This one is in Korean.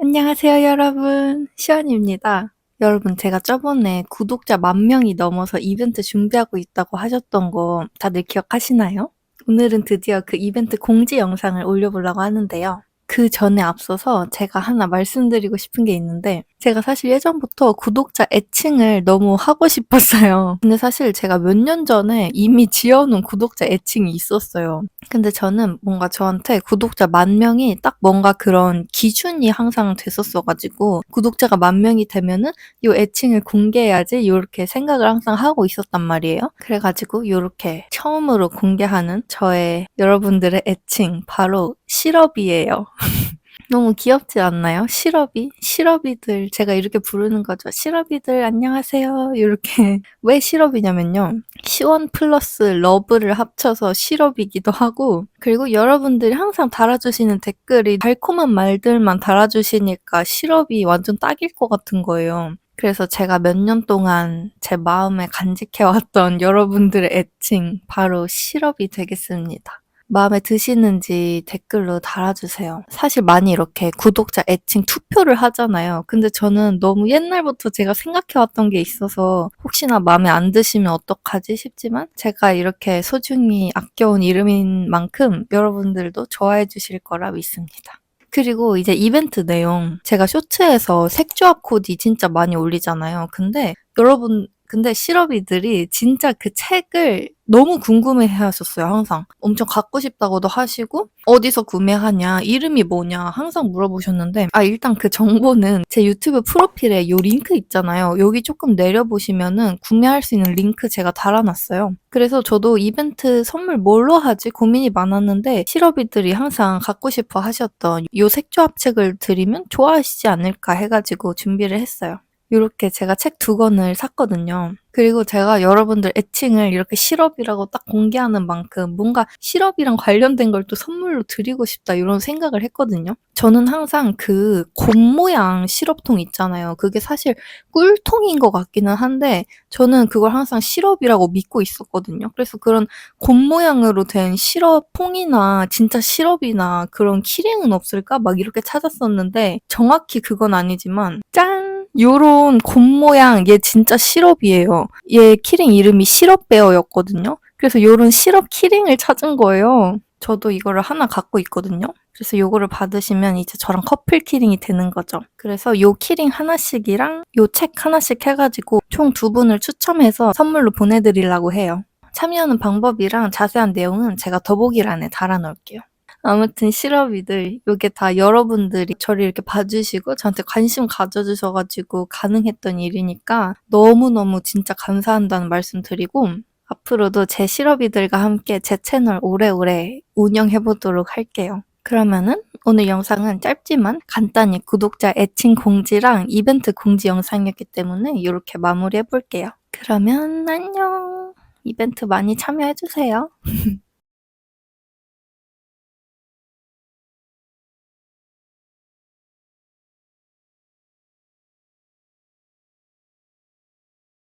안녕하세요, 여러분. 시연입니다. 여러분, 제가 저번에 구독자 만 명이 넘어서 이벤트 준비하고 있다고 하셨던 거 다들 기억하시나요? 오늘은 드디어 그 이벤트 공지 영상을 올려보려고 하는데요. 그 전에 앞서서 제가 하나 말씀드리고 싶은 게 있는데 제가 사실 예전부터 구독자 애칭을 너무 하고 싶었어요. 근데 사실 제가 몇 년 전에 이미 지어놓은 구독자 애칭이 있었어요. 근데 저는 뭔가 저한테 구독자 만 명이 딱 뭔가 그런 기준이 항상 됐었어가지고 구독자가 만 명이 되면은 이 애칭을 공개해야지 이렇게 생각을 항상 하고 있었단 말이에요. 그래가지고 이렇게 처음으로 공개하는 저의 여러분들의 애칭 바로 시럽이에요. 너무 귀엽지 않나요? 시럽이? 시럽이들 제가 이렇게 부르는 거죠. 시럽이들 안녕하세요. 이렇게 왜 시럽이냐면요. 시원 플러스 러브를 합쳐서 시럽이기도 하고 그리고 여러분들이 항상 달아주시는 댓글이 달콤한 말들만 달아주시니까 시럽이 완전 딱일 것 같은 거예요. 그래서 제가 몇 년 동안 제 마음에 간직해왔던 여러분들의 애칭 바로 시럽이 되겠습니다. 마음에 드시는지 댓글로 달아주세요. 사실 많이 이렇게 구독자 애칭 투표를 하잖아요. 근데 저는 너무 옛날부터 제가 생각해왔던 게 있어서 혹시나 마음에 안 드시면 어떡하지 싶지만 제가 이렇게 소중히 아껴온 이름인 만큼 여러분들도 좋아해 주실 거라 믿습니다. 그리고 이제 이벤트 내용 제가 쇼츠에서 색조합 코디 진짜 많이 올리잖아요. 근데 여러분 근데 시럽이들이 진짜 그 책을 너무 궁금해 하셨어요, 항상. 엄청 갖고 싶다고도 하시고, 어디서 구매하냐, 이름이 뭐냐, 항상 물어보셨는데, 아, 일단 그 정보는 제 유튜브 프로필에 요 링크 있잖아요. 여기 조금 내려보시면은 구매할 수 있는 링크 제가 달아놨어요. 그래서 저도 이벤트 선물 뭘로 하지 고민이 많았는데, 시럽이들이 항상 갖고 싶어 하셨던 요 색조합 책을 드리면 좋아하시지 않을까 해가지고 준비를 했어요. 이렇게 제가 책 두 권을 샀거든요. 그리고 제가 여러분들 애칭을 이렇게 시럽이라고 딱 공개하는 만큼 뭔가 시럽이랑 관련된 걸 또 선물로 드리고 싶다 이런 생각을 했거든요. 저는 항상 그 곰 모양 시럽통 있잖아요. 그게 사실 꿀통인 것 같기는 한데 저는 그걸 항상 시럽이라고 믿고 있었거든요. 그래서 그런 곰 모양으로 된 시럽통이나 진짜 시럽이나 그런 키링은 없을까? 막 이렇게 찾았었는데 정확히 그건 아니지만 짠! 요런 곰 모양 얘 진짜 시럽이에요. 얘 키링 이름이 시럽베어였거든요. 그래서 요런 시럽 키링을 찾은 거예요. 저도 이거를 하나 갖고 있거든요. 그래서 요거를 받으시면 이제 저랑 커플 키링이 되는 거죠. 그래서 요 키링 하나씩이랑 요 책 하나씩 해가지고 총 두 분을 추첨해서 선물로 보내드리려고 해요. 참여하는 방법이랑 자세한 내용은 제가 더보기란에 달아놓을게요. 아무튼 실업이들 요게 다 여러분들이 저를 이렇게 봐주시고 저한테 관심 가져주셔가지고 가능했던 일이니까 너무너무 진짜 감사한다는 말씀 드리고 앞으로도 제 실업이들과 함께 제 채널 오래오래 운영해보도록 할게요. 그러면은 오늘 영상은 짧지만 간단히 구독자 애칭 공지랑 이벤트 공지 영상이었기 때문에 이렇게 마무리해볼게요. 그러면 안녕! 이벤트 많이 참여해주세요.